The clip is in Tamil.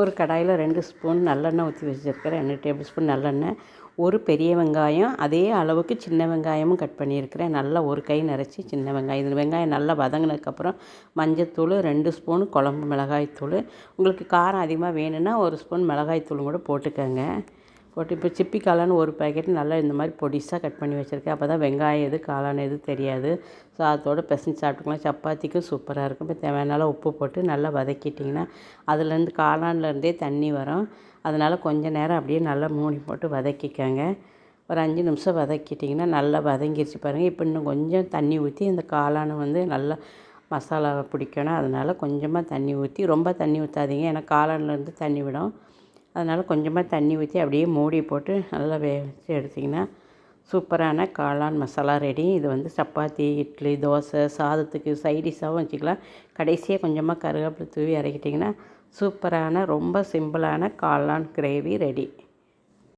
ஒரு கடாயில் ரெண்டு ஸ்பூன் நல்லெண்ணெய் ஊற்றி வச்சுருக்கிறேன். ரெண்டு டேபிள் ஸ்பூன் நல்லெண்ணெய். ஒரு பெரிய வெங்காயம் அதே அளவுக்கு சின்ன வெங்காயமும் கட் பண்ணியிருக்கிறேன். நல்லா ஒரு கை நிறச்சி சின்ன வெங்காயம். இந்த வெங்காயம் நல்லா வதங்கினதுக்கப்புறம் மஞ்சத்தூள் ரெண்டு ஸ்பூன் குழம்பு மிளகாய்த்தூள். உங்களுக்கு காரம் அதிகமாக வேணும்னா ஒரு ஸ்பூன் மிளகாய்த்தூளும் கூட போட்டுக்கோங்க. போட்டு இப்போ சிப்பி காளான் ஒரு பாக்கெட் நல்லா இந்த மாதிரி பொடிசாக கட் பண்ணி வச்சுருக்கேன். அப்போ தான் வெங்காயம் எது காளான் எது தெரியாது. சாதத்தோடு பிசைஞ்சு சாப்பிட்டுக்கலாம். சப்பாத்திக்கும் சூப்பராக இருக்கும். இப்போ தேவையான உப்பு போட்டு நல்லா வதக்கிட்டிங்கன்னா அதுலேருந்து காளான்லேருந்தே தண்ணி வரும். அதனால் கொஞ்சம் நேரம் அப்படியே நல்லா மூடி போட்டு வதக்கிக்கோங்க. ஒரு அஞ்சு நிமிஷம் வதக்கிட்டிங்கன்னா நல்லா வதங்கிருச்சு பாருங்கள் இப்போ இன்னும் கொஞ்சம் தண்ணி ஊற்றி இந்த காளானை வந்து நல்லா மசாலாவை பிடிக்கணும். அதனால் கொஞ்சமாக தண்ணி ஊற்றி ரொம்ப தண்ணி ஊற்றாதீங்க ஏன்னா காளான்லேருந்து தண்ணி விடும். அதனால் கொஞ்சமாக தண்ணி ஊற்றி அப்படியே மூடி போட்டு நல்லா வேக எடுத்திங்கன்னா சூப்பரான காளான் மசாலா ரெடி. இது வந்து சப்பாத்தி இட்லி தோசை சாதத்துக்கு சைடிஷாகவும் வச்சுக்கலாம். கடைசியாக கொஞ்சமாக கருவேப்பிலை தூவி இறக்கிட்டிங்கன்னா சூப்பரான ரொம்ப சிம்பிளான காளான் கிரேவி ரெடி.